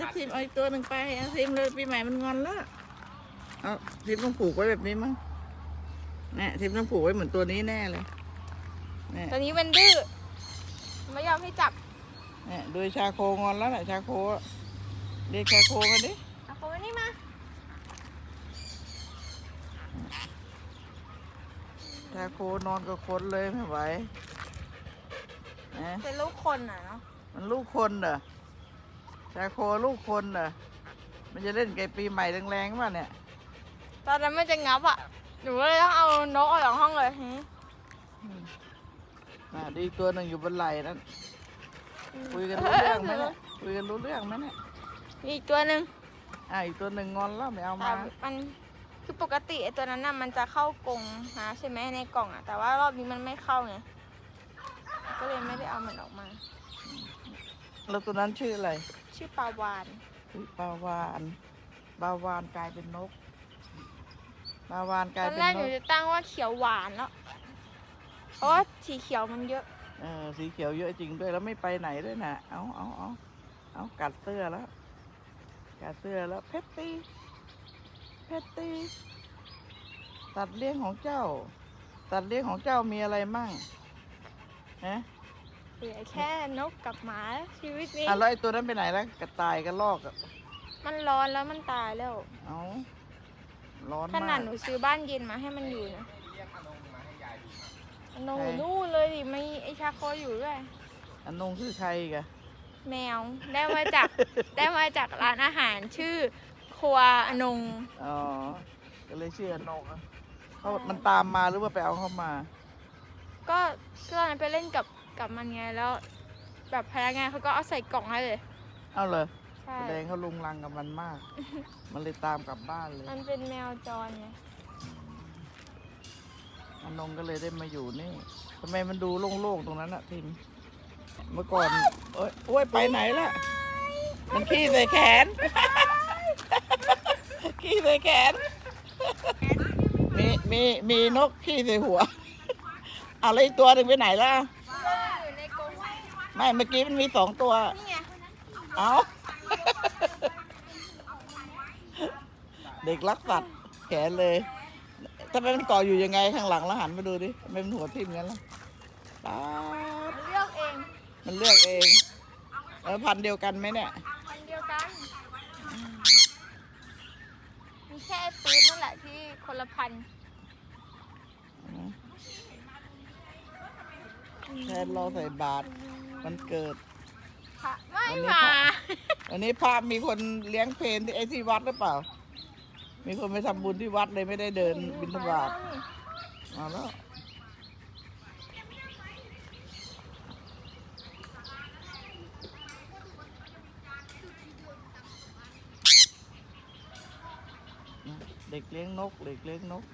ทับทิมเอาอีกตัวหนึ่งไปเอาทิมเลยปีใหม่มันงอนแล้วเอาทิมต้องผูกไว้แบบนี้มั้งเนี่ยทิมต้องผูกไว้เหมือนตัวนี้แน่เลยเนี่ยตัวนี้มันดื้อไม่ยอมให้จับเนี่ยโดยชาโคงอนแล้วแหละชาโคอะเรียกชาโคมาดิเอาเขาไว้นี่มาชาโคนอนกับคนเลยไม่ไหวนะเป็นลูกคนอะเนาะมันลูกคนเหรอ ชาโคลูกคนเหรอมันจะเล่นไก่ปีใหม่แรงๆป่ะเนี่ย ตอนนั้นมันจะงับอะ หนูก็เลยต้องเอานกออกจากห้องเลยหืมอะดีตัวหนึ่งอยู่บนไหล่นั้นคุยกันรู้เรื่องไหมเนี่ยคุยกันรู้เรื่องไหมเนี่ยมีอีกตัวหนึ่งอะอีกตัวหนึ่งงอนแล้วไม่เอาแต่มามันคือปกติไอ้ตัวนั้นน่ะมันจะเข้ากรงนะใช่ไหมในกล่องอะ แต่ว่ารอบนี้มันไม่เข้าไง ก็เลยไม่ได้เอามันออกมา แล้วตัวนั้นชื่ออะไร ชื่อปลาวานอุ๊ยปลาวานปลาวานกลายเป็นนกปลาวานกตลายอนเป็นแรกนหนูก จะตั้งว่าเขียวหวานแล้วเพราะว่าสีเขียวมันเยอะ เออสีเขียวเยอะจริงด้วยแล้วไม่ไปไหนด้วยนะเอาเอาเอาเอากัดเสื้อแล้ว กัดเสื้อแล้วเพชรตีเพชรตีสัตว์เลี้ยงของเจ้าสัตว์เลี้ยงของเจ้ามีอะไรมั่งฮะ เหลือแค่นกกับหมาชีวิตนี้ อะแล้วไอ้ตัวนั้นไปไหนแล้วกระต่ายกระลอกอะมันร้อนแล้วมันตายแล้ว เอาร้อนขนาดมากหนูซื้อบ้านเย็นมาให้มันอยู่นะอนงอยู่นู่นเลยดิไม่ไอชาโคอยู่ด้วย อันนงคือใครอีกอะ แมวได้มาจาก ได้มาจากร้านอาหารชื่อครัวอนง อ๋อ ก็เลยชื่ออนงอะเขามันตามมาหรือว่าไปเอาเข้ามา ก็ก็ตอนนั้นไปเล่นกับกับมันไงแล้ว แบบพนักงานเขาก็เอาใส่กล่องให้เลย เอาเลยใช่ แสดงเขาลุงรังกับมันมาก มันเลยตามกลับบ้านเลยมันเป็นแมวจรไงอนงก็เลยได้มาอยู่นี่ทำไมมันดูโล่งๆตรงนั้นอะทิม เมื่อก่อนโอ้ยโอ้ยไปไหนล่ะ มันขี้ใส่แขน ขี้ใส่แขน มีมีมีนกขี้ใส่หัว อะไรอีกตัวหนึ่งไปไหนล่ะ อยู่ในกรงไม่เมื่อกี้มันมีสองตัว นี่ไงเอาเด็กรักสัตว์แขนเลยทำไมมันเกาะอยู่ยังไงข้างหลังแล้วหันมาดูดิทำไมมันหัวทิ่มงั้นล่ะป๊าดมันเลือกเองมันเลือกเองเออพันธุ์เดียวกันไหมเนี่ยมันเดียวกัน มีแค่ไอ้ปืนนั่นแหละที่คนละพัน แทนรอใส่บาตรมันเกิด พระไม่วันนี้มา พระ วันนี้พระมีคนเลี้ยงเพลนที่ไอ้ที่วัดหรือเปล่า มีคนไปทำบุญที่วัดเลยไม่ได้เดินบิณฑบาตมาแล้วเด็กเลี้ยงนกเด็กเลี้ยงนก